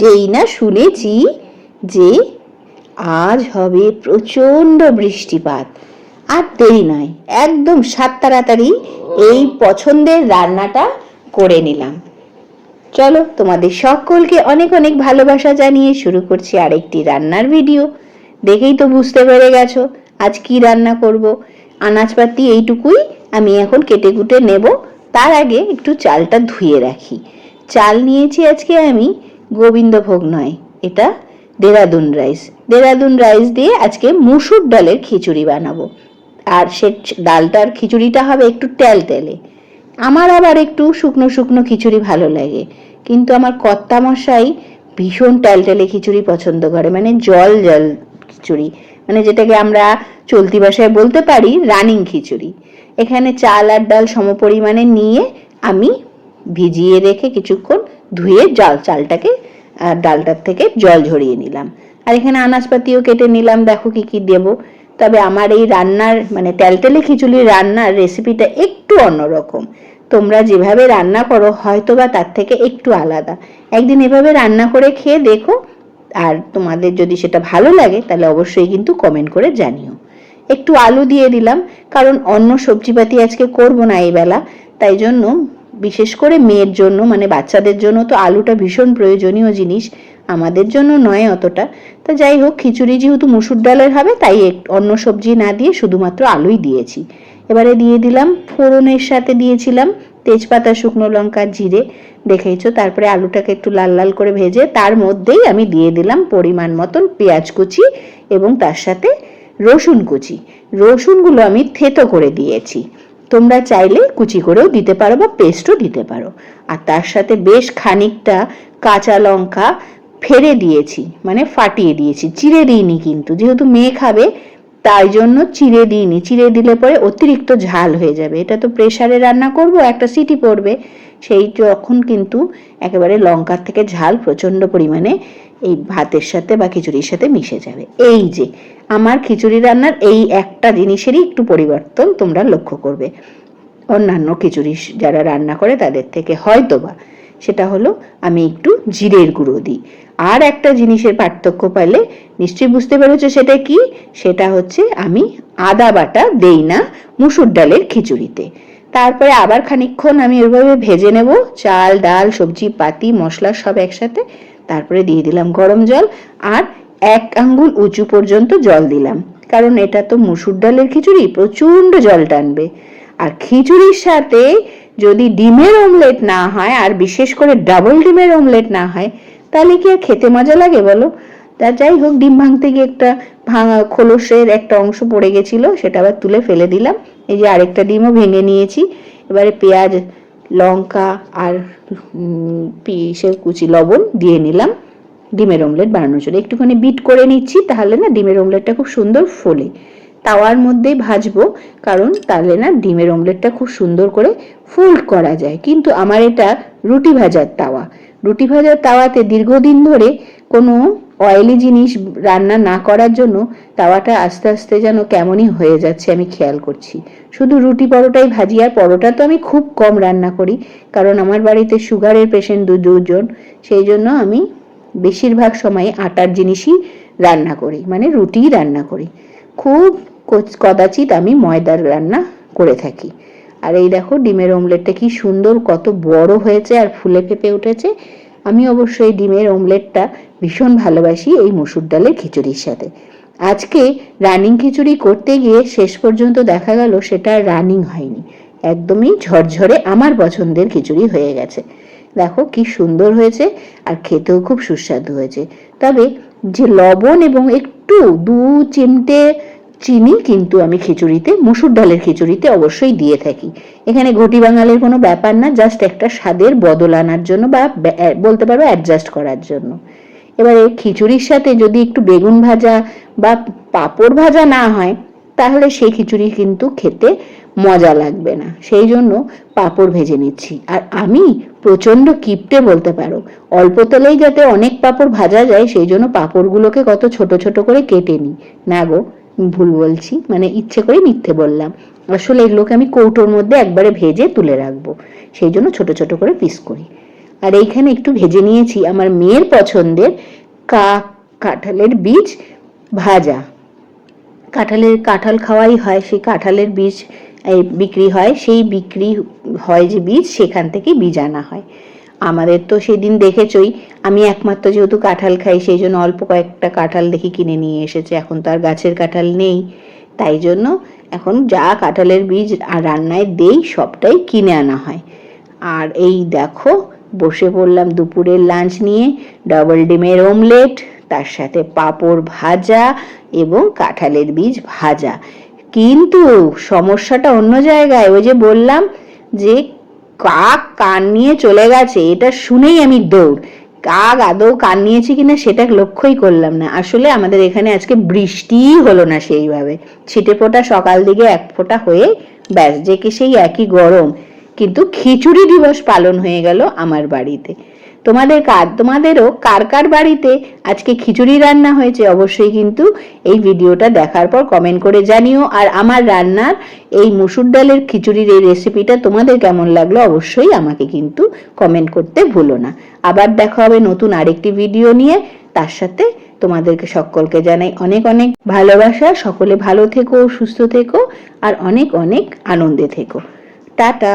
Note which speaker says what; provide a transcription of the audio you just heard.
Speaker 1: যেই না শুনেছি যে আজ হবে প্রচণ্ড বৃষ্টিপাত। আর দেরি নয়, একদম সাত তাড়াতাড়ি এই পছন্দের রান্নাটা করে নিলাম। চলো তোমাদের সকলকে অনেক অনেক ভালোবাসা জানিয়ে শুরু করছি আরেকটি রান্নার ভিডিও। দেখেই তো বুঝতে পেরে গেছো আজ কি রান্না করব। আনাজপাতি এইটুকুই আমি এখন কেটে কুটে নেব। তার আগে একটু চালটা ধুয়ে রাখি। চাল নিয়েছি আজকে আমি গোবিন্দভোগ নয়, এটা দেরাদুন রাইস দেরাদুন রাইস দিয়ে আজকে মুসুর ডালের খিচুড়ি বানাবো। আর সে ডালটার খিচুড়িটা হবে একটু তেল তেলে। আমার আবার একটু শুকনো শুকনো খিচুড়ি ভালো লাগে, কিন্তু আমার কর্তা মশাই ভীষণ টেলটেলে খিচুড়ি পছন্দ করে মানে জল জল খিচুড়ি। মানে যেটাকে আমরা চলতি ভাষায় বলতে পারি রানিং খিচুড়ি। এখানে চাল আর ডাল সমপরিমাণে নিয়ে আমি ভিজিয়ে রেখে কিছুক্ষণ ধুয়ে জাল, চালটাকে ডালটার থেকে জল ঝরিয়ে নিলাম। আর এখানে আনাজপাতিও কেটে নিলাম, দেখো কি কি দেবো। তবে আমার এই রান্নার মানে তেলতেলে খিচুড়ির রান্নার রেসিপিটা একটু অন্যরকম। তোমরা যেভাবে রান্না করো হয়তো বা তার থেকে একটু আলাদা। একদিন এভাবে রান্না করে খেয়ে দেখো, আর তোমাদের যদি সেটা ভালো লাগে, তাহলে অবশ্যই কিন্তু কমেন্ট করে জানিও। একটু আলু দিয়ে দিলাম, কারণ অন্য সবজিপাতি আজকে করব না এই বেলা, তাই জন্য বিশেষ করে মেয়ের জন্য মানে বাচ্চাদের জন্য তো আলুটা ভীষণ প্রয়োজনীয় জিনিস, আমাদের জন্য নয় অতটা। তা যাই হোক, খিচুড়ি যেহেতু মুসুর ডালের হবে, তাই অন্য সবজি না দিয়ে শুধুমাত্র আলুই দিয়েছি। এবারে দিয়ে দিলাম ফোড়নের সাথে দিয়েছিলাম তেজপাতা, শুকনো লঙ্কা, জিরে, দেখেইছো? তারপরে আলুটাকে একটু লাল লাল করে ভেজে তার মধ্যেই আমি দিয়ে দিলাম পরিমাণ মতন পেঁয়াজ কুচি এবং তার সাথে রসুন কুচি। রসুনগুলো আমি থেতো করে দিয়েছি। তোমরা চাইলে কুচি করেও দিতে পারো বা পেস্টও দিতে পারো। আর তার সাথে বেশ খানিকটা কাঁচা লঙ্কা ফেরে দিয়েছি মানে ফাটিয়ে দিয়েছি। চিড়ে দিইনি কিন্তু, যেহেতু মেয়ে খাবে, তাই জন্য চিড়ে দিইনি। চিড়ে দিলে পরে অতিরিক্ত ঝাল হয়ে যাবে। এটা তো প্রেশারে রান্না করব, একটা সিটি পড়বে। সেই যখন কিন্তু একেবারে লঙ্কার থেকে ঝাল প্রচণ্ড পরিমাণে এই ভাতের সাথে বা খিচুড়ির সাথে মিশে যাবে। এই যে, আমার খিচুড়ি রান্নার এই একটা জিনিসেরই একটু পরিবর্তন তোমরা লক্ষ্য করবে। অন্যান্য খিচুড়ি যারা রান্না করে তাদের থেকে হয়তো বা সেটা হলো আমি একটু জিরের গুঁড়ো দিই। আর একটা জিনিসের পার্থক্য পাইলে নিশ্চয়ই বুঝতে পেরেছ সেটা কি? সেটা হচ্ছে আমি আদা বাটা দেই না মুসুর ডালের খিচুড়িতে। তারপরে আবার খানিকক্ষণ আমি ওইভাবে ভেজে নেব। চাল, ডাল, সবজি, পাতি, মশলা সব একসাথে তারপরে দিয়ে দিলাম গরম জল আর এক আঙ্গুল উঁচু পর্যন্ত জল দিলাম। কারণ এটা তো মুসুর ডালের খিচুড়ি, প্রচণ্ড জল টানবে। আর খিচুড়ির সাথে যদি ডিমের অমলেট না হয়, আর বিশেষ করে ডাবল ডিমের অমলেট না হয়, তাহলে কি আর খেতে মজা লাগে বলো? তা যাই হোক, ডিম ভাঙতে গিয়ে একটা ভাঙা খোলসের একটা অংশ পড়ে গেছিল, সেটা আবার তুলে ফেলে দিলাম। এই যে আরেকটা ডিমও ভেঙে নিয়েছি। এবারে পেঁয়াজ লঙ্কা আর পিসের কুচি লবণ দিয়ে নিলাম। ডিমের অমলেট বানানোর জন্য। একটুখানি বিট করে নিচ্ছি, তাহলে না ডিমের অমলেটটা খুব সুন্দর ফোলে। তাওয়ার মধ্যেই ভাজবো, কারণ তাহলে না ডিমের অমলেটটা খুব সুন্দর করে ফোল্ড করা যায়। কিন্তু আমার এটা রুটি ভাজার তাওয়া। রুটি ভাজার তাওয়াতে দীর্ঘদিন ধরে কোনো অয়েলি জিনিস রান্না না করার জন্য তাওয়াটা আস্তে আস্তে যেন কেমনই হয়ে যাচ্ছে আমি খেয়াল করছি। শুধু রুটি পরোটাই ভাজি আর পরোটা তো আমি খুব কম রান্না করি, কারণ আমার বাড়িতে সুগারের পেশেন্ট দু দুজন, সেই জন্য আমি বেশিরভাগ সময় আটার জিনিসই রান্না করি মানে রুটিই রান্না করি। খুব কদাচিৎ আমি ময়দার রান্না করে থাকি। আর এই দেখো, ডিমের অমলেটটা কি সুন্দর, কত বড় হয়েছে আর ফুলে ফেপে উঠেছে। আমি অবশ্য এই ডিমের অমলেটটা ভীষণ ভালোবাসি এই মুসুর ডালের খিচুড়ির সাথে। আজকে রানিং খিচুড়ি করতে গিয়ে শেষ পর্যন্ত দেখা গেল সেটা রানিং হয়নি। একদমই ঝরঝরে আমার পছন্দের খিচুড়ি হয়ে গেছে। দেখো কি সুন্দর হয়েছে আর খেতেও খুব সুস্বাদু হয়েছে। তবে যে লবণ এবং একটু দু চিমটে চিনি কিন্তু আমি খিচুড়িতে, মুসুর ডালের খিচুড়িতে অবশ্যই দিয়ে থাকি। এখানে ঘটি বাঙালির কোনো ব্যাপার না জাস্ট একটা স্বাদের বদল আনার জন্য বা বলতে পারো অ্যাডজাস্ট করার জন্য। এবারে খিচুড়ির সাথে যদি একটু বেগুন ভাজা বা পাঁপড় ভাজা না হয়, তাহলে সেই খিচুড়ি কিন্তু খেতে মজা লাগবে না। সেই জন্য পাঁপড় ভেজে নিচ্ছি। আর আমি প্রচণ্ড কিপটে বলতে পারো, অল্প তেলেই যাতে অনেক পাঁপড় ভাজা যায়, সেই জন্য পাঁপড়গুলোকে কত ছোট ছোট করে কেটে নিই। না গো ভুল বলছি মানে ইচ্ছে করে মিথ্যে বললাম। আসলে এগুলোকে আমি কৌটোর মধ্যে একবারে ভেজে তুলে রাখব, সেই জন্য ছোট ছোট করে পিস করি। আর এইখানে একটু ভেজে নিয়েছি আমার মেয়ের পছন্দের কা, কাঁঠালের বীজ ভাজা। কাঁঠালের কাঁঠাল খাওয়াই হয়, সেই কাঁঠালের বীজ বিক্রি হয়, সেই বিক্রি হয় যে বীজ, সেখান থেকে বীজ আনা হয়। আমাদের তো সেদিন দেখেছই। আমি একমাত্র যেহেতু কাঁঠাল খাই, সেই জন্য অল্প কয়েকটা কাঁঠাল দেখি কিনে নিয়ে এসেছে। এখন তো আর গাছের কাঁঠাল নেই। তাই জন্য এখন যা কাঁঠালের বীজ আর রান্নায় দেই, সবটাই কিনে আনা হয়। আর এই দেখো, বসে পড়লাম দুপুরের লাঞ্চ নিয়ে। ডবল ডিমের অমলেট তার সাথে পাঁপড় ভাজা এবং কাঁঠালের বীজ ভাজা। কিন্তু সমস্যাটা অন্য জায়গায়, ওই যে বললাম যে কাক কান নিয়ে চলে গেছে, এটা শুনেই আমি দৌড়। কাক আদৌ কান নিয়েছে কিনা সেটা লক্ষ্যই করলাম না। আসলে আমাদের এখানে আজকে বৃষ্টিই হলো না সেইভাবে। ছিটে ফোটা সকাল দিকে এক ফোঁটা হয়ে ব্যাস, যে কি সেই একই গরম। কিন্তু খিচুড়ি দিবস পালন হয়ে গেল আমার বাড়িতে। তোমাদের কার, তোমাদেরও কার কার বাড়িতে আজকে খিচুড়ি রান্না হয়েছে অবশ্যই কিন্তু এই ভিডিওটা দেখার পর কমেন্ট করে জানিও। আর আমার রান্নার এই মুসুর ডালের খিচুড়ির এই রেসিপিটা তোমাদের কেমন লাগল অবশ্যই আমাকে কিন্তু কমেন্ট করতে ভুলো না। আবার দেখা হবে নতুন আরেকটি ভিডিও নিয়ে। তার সাথে তোমাদেরকে সকলকে জানাই অনেক অনেক ভালোবাসা। সকলে ভালো থেকো, সুস্থ থেকো, আর অনেক অনেক আনন্দে থেকো। টাটা!